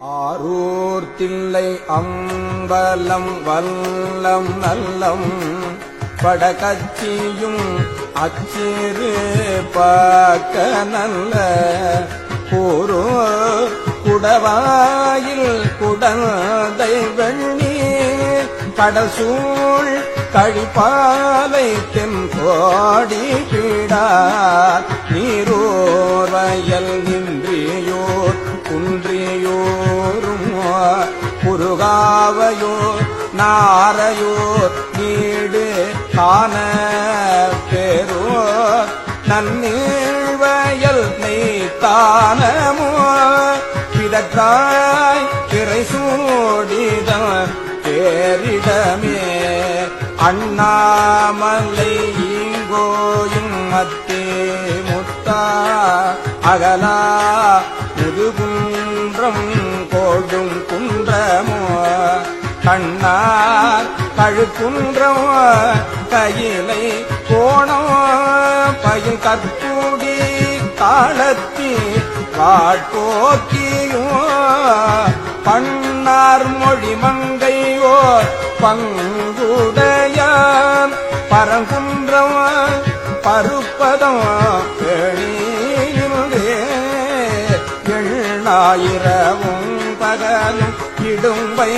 ஆரூர் தில்லை அம்பலம் வல்லம் நல்லம். படகச்சியும் அச்சிறு பார்க்க நல்ல கூரோ குடவாயில் குடந்தை வெள்ளி கடசூழ் கழிப்பாலை தென்கோடி பீடா. நீரோர் வயல் நின்றியோர் குருகாவையூர் நாரையூர் நீடு காண பேரோர் நன்னீழ்வயல் நெய்த்தானமோ கிடக்காய் திரை சூடிதம் பேரிடமே அண்ணாமலை ஈங்கோயும் மத்தே முத்தா அகலா முதுகுன்றம் கண்ணார் கழுக்குன்றம் கையிலை கோணம் பயில் கற்பூடி காலத்தி காட்போக்கியும் பண்ணார் மொழி மங்கையோ பங்குடைய பரங்குன்றம் பருப்பதம் பேணியிலே எண்ணாயிரவும் பகலும் இடும்பை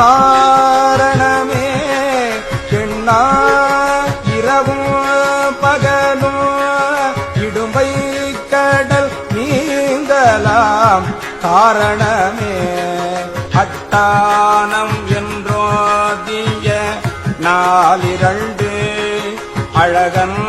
காரணமே எண்ணா இரவும் பகலும் இடும்பை கடல் நீந்தலாம். காரணமே அட்டானம் என்றோதிய நாலிரண்டு அழகன்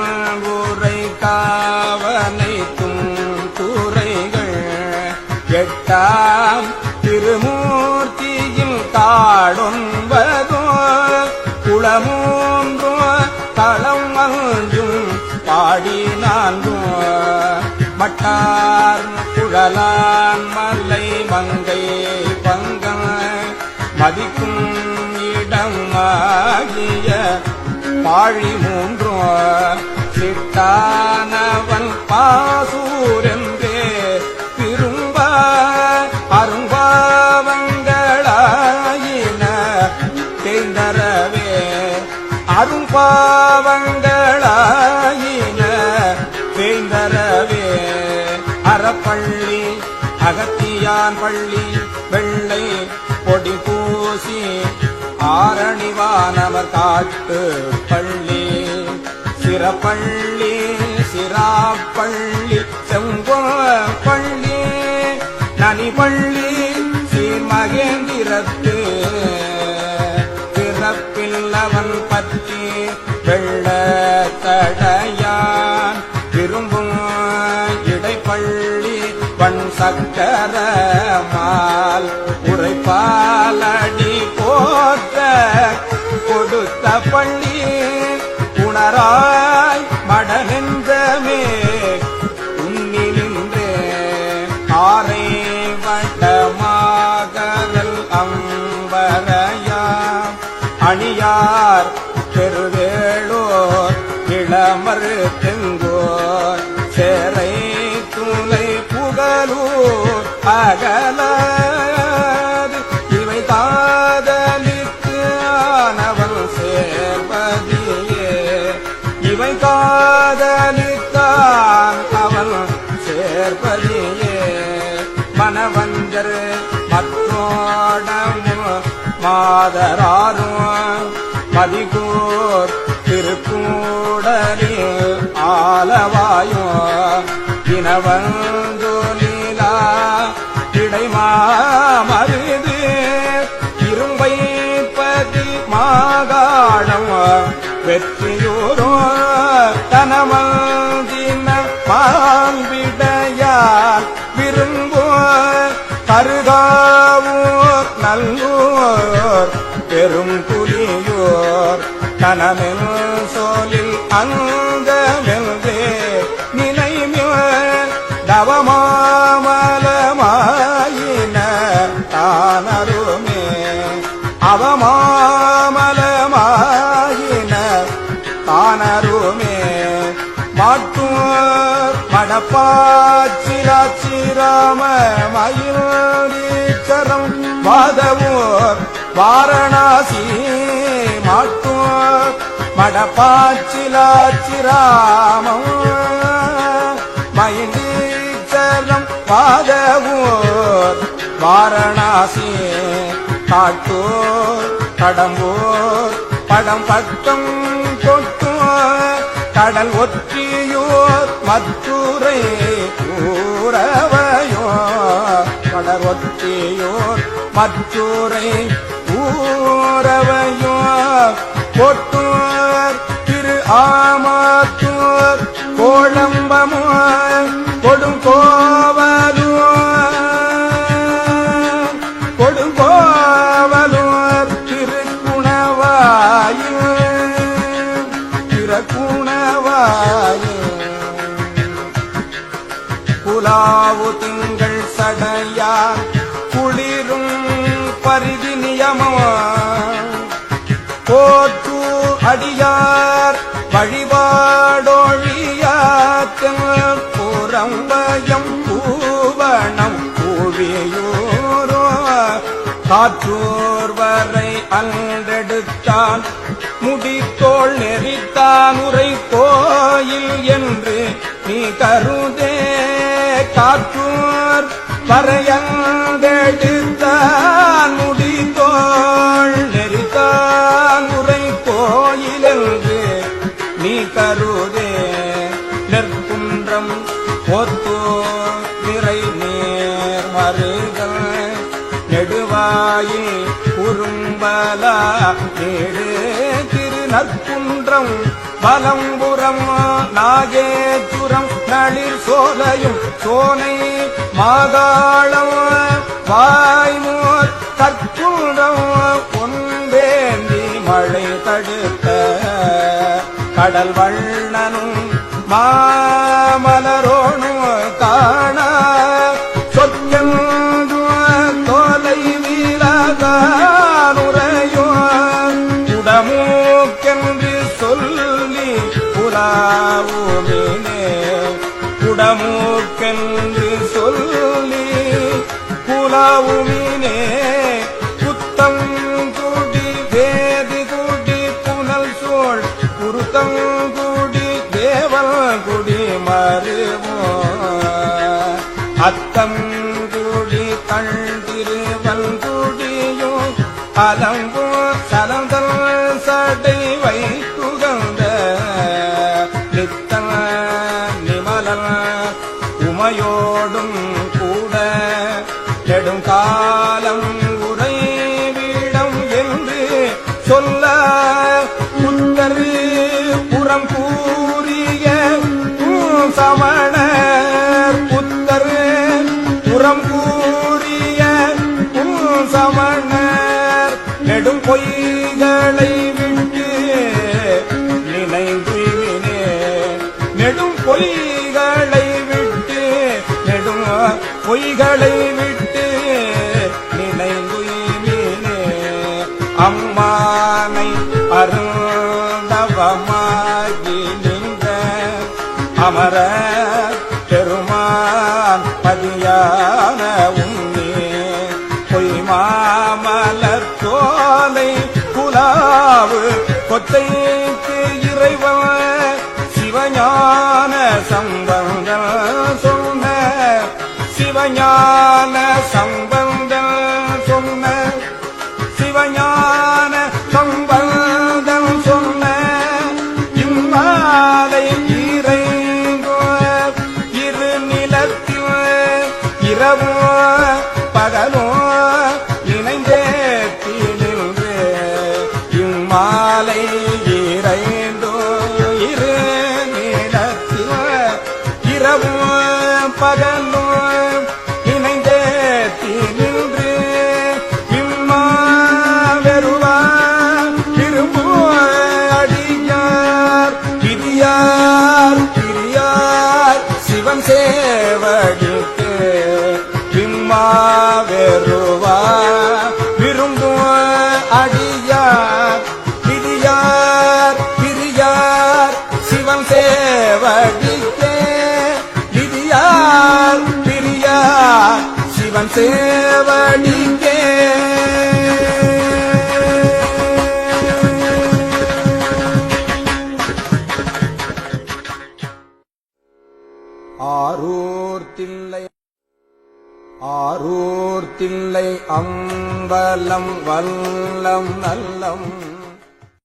மட்டார் குழலான் மலை மங்கை பங்கம் மதிக்கும் இடம் ஆகிய பாழி மூன்றும் சிட்டானவன் பாசூரென்றே திரும்ப அரும்பாவங்களாயின. தேய்ந்தரவே அரும்பாவ அகத்தியான் பள்ளி வெள்ளை பொடி பூசி ஆரணிவானவர் காட்டு பள்ளி. சிறப்பள்ளி சிராப்பள்ளி செம்போ பள்ளி நனிபள்ளி சீர்மகேந்திரத்து. பிறப்பில்லவன் பற்றி வெள்ள தடைய amar. மதிகோர் திருக்கூடலில் ஆலவாயோ இனவந்து நீலா கிடைமாமருது இரும்பை பதி மாகாணம் வெற்றியூரோ தனமந்தின பால்விடையால் விரும்போ கருகாவூர் நல்லூர். பெரும் புலியோர் கனமெல் சோலில் அங்கமெல்தே நினைமிய தவமாமலமாயின தானரு வாரணாசி மாட்டூர் மடப்பாச்சிலாச்சிராமம் மயிலீச்சரம் வாதவூர் வாரணாசி காட்டூர் கடம்பூர். படம் பட்டம் கொட்டூர் கடல் ஒற்றியோர் மத்துரை ஊரவையோ கடல் ஒற்றியோர் மத்துரை ஊரவையோ கொட்டூர் திரு ஆமாத்தூர் கோழம்பமோ கொடுங்கோவது அடியார் வழிபாடொழியாத்தல் புறம்பயம் பூவனம் பூவியூரோ. காற்றோர் வரை அன்றெடுத்தான் முடித்தோள் நெறித்தான் உரை கோயில் என்று நீ கருதே. காற்றோர் வரையன் மருகல் நெடுவாயில் குறும்பலா ஏடு திருநற்குன்றம் பலம்புறம் நாகேச்சுரம் நளிர் சோலையும் சோனை மாதாளம் வாய்மோர் கற்குன்றம் பொன்பேந்தி மழை தடுத்த கடல் வள்ள புலாவுமினே உடமூக்கென்று சொல்லி புலாவுமினே புத்தம் கூடி வேதி கூடி புனல் சோழ் குருத்தம் கூடி தேவல் குடி மருவோ அத்தம் கூடி தள் திருவல்குடியோ அலம்போ சலந்தல் பொய்களை விட்டு நெடும்? பொய்களை விட்டு நினைந்துயினே அம்மானை அருந்தவமாகி நின்ற அமர பெருமான் பதியான உன்னே பொய்மாமலர் மாமலர் குலாவு கொத்தைக்கு இறைவன் சம்பந்தம் சொன்ன சிவஞான சம்பந்தம் சொன்ன சிவஞான சம்பந்தம் சொன்ன இம்மாலை இறைங்கோ இரு நிலத்தில் இரவோ பகலோ இணைந்தே தீ நின்று இம்மாலை இறை தெய்வம் சேவகிக்கு இம்மா வெறுவா விரும்பும் அடியார் பிரியார் பிரியார் சிவம் சேவகிக்கே பிரியார் பிரியார் சிவம் சேவடி ஆரூர் வல்லம் நல்லம்.